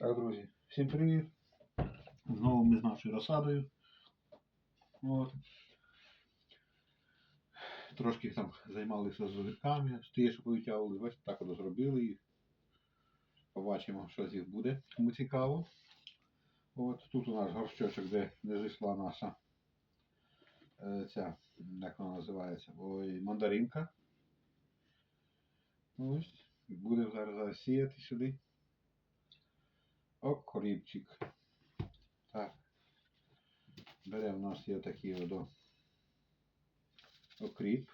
Так, друзі, всім привіт. Знову ми з нашою розсадою. От. Трошки там займалися з ті, що повитягували, ось так от зробили їх. Побачимо, що з їх буде, кому цікаво. От тут у нас горщочок, де не зійшла наша е, ця, як вона називається, ой, мандаринка. Ось. Будемо зараз сіяти сюди. Окріпчик. Так. Беремо у нас є такий от окріп.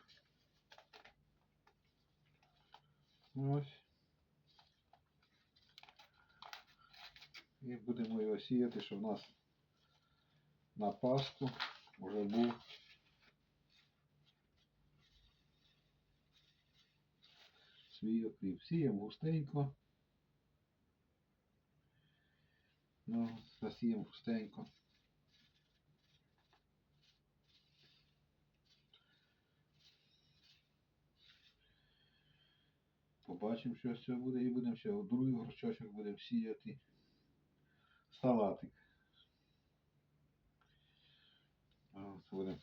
Ось. І будемо його сіяти, щоб у нас на Пасху вже був свій окріп. Сіємо густенько. Ну, засіємо густенько. Побачимо, що з цього буде, і будемо ще другий горщочок будемо сіяти салатик. Будемо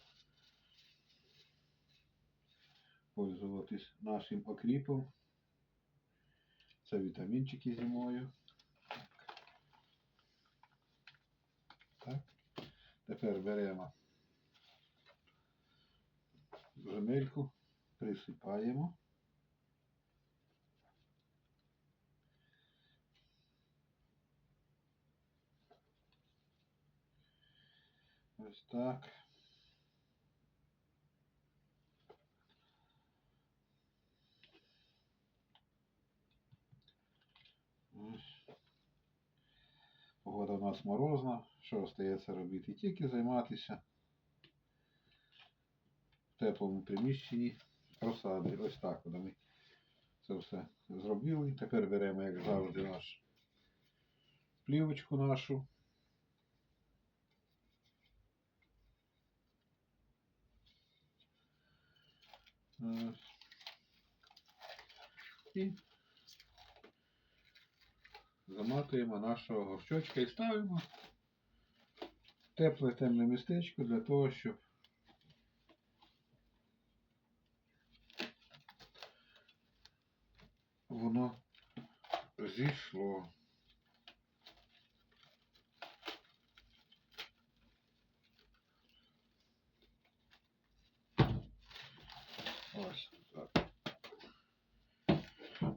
пользуватись нашим окріпом. Це вітамінчики зимою. Тепер беремо земельку, присипаємо. Ось так. Погода у нас морозна. Що остається робити? Тільки займатися в теплому приміщенні розсади. Ось так от ми це все зробили. Тепер беремо, як завжди, наш плівочку нашу. І заматуємо нашого горщочка і ставимо тепле темне містечко для того, щоб воно зійшло. Ось так.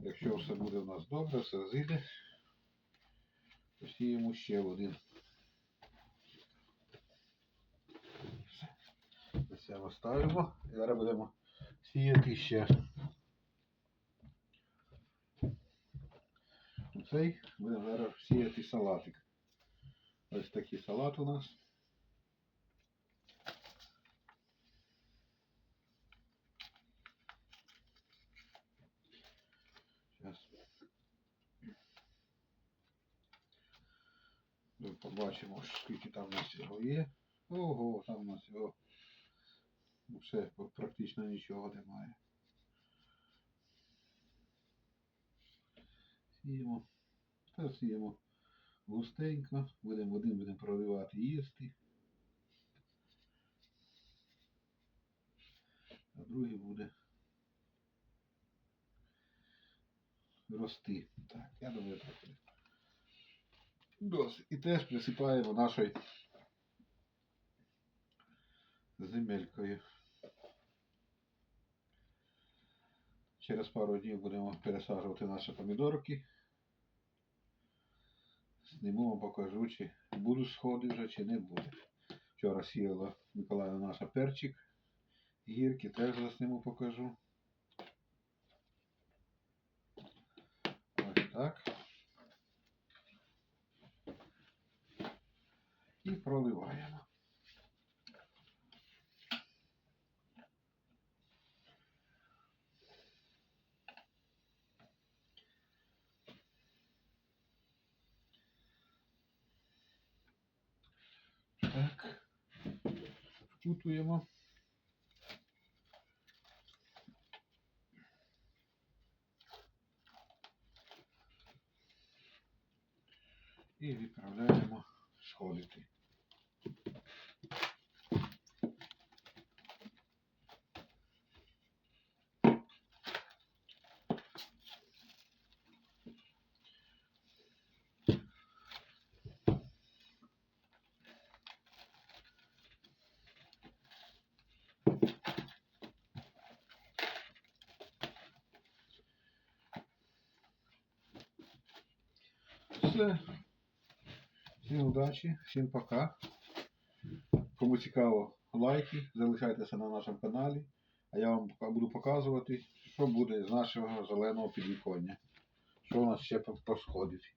Якщо все буде у нас добре, все зійде, посіємо ще один. Це ставимо і зараз будемо сіяти ще. Цей будемо зараз сіяти салатик. Ось такий салат у нас. Зараз. Ми побачимо, скільки там у нас його є. Ого, там у нас його все практично нічого немає. Сіємо. Та сіємо густенько. Будемо один будемо проливати їсти. А другий буде рости. Так, я думаю, так. І теж присипаємо нашою земелькою. Через пару днів будемо пересаджувати наші помідорки. Зніму вам покажу, чи будуть сходи вже, чи не буде. Вчора сіяла Миколаївна наша перчик. Гірки теж засніму покажу. Ось так. І проливаємо. Так. Вкутуємо. І відправляємо сходити. Все. Всім удачі, всім пока. Кому цікаво, лайки, залишайтеся на нашому каналі. А я вам буду показувати, що буде з нашого зеленого підвіконня. Що у нас ще посходить.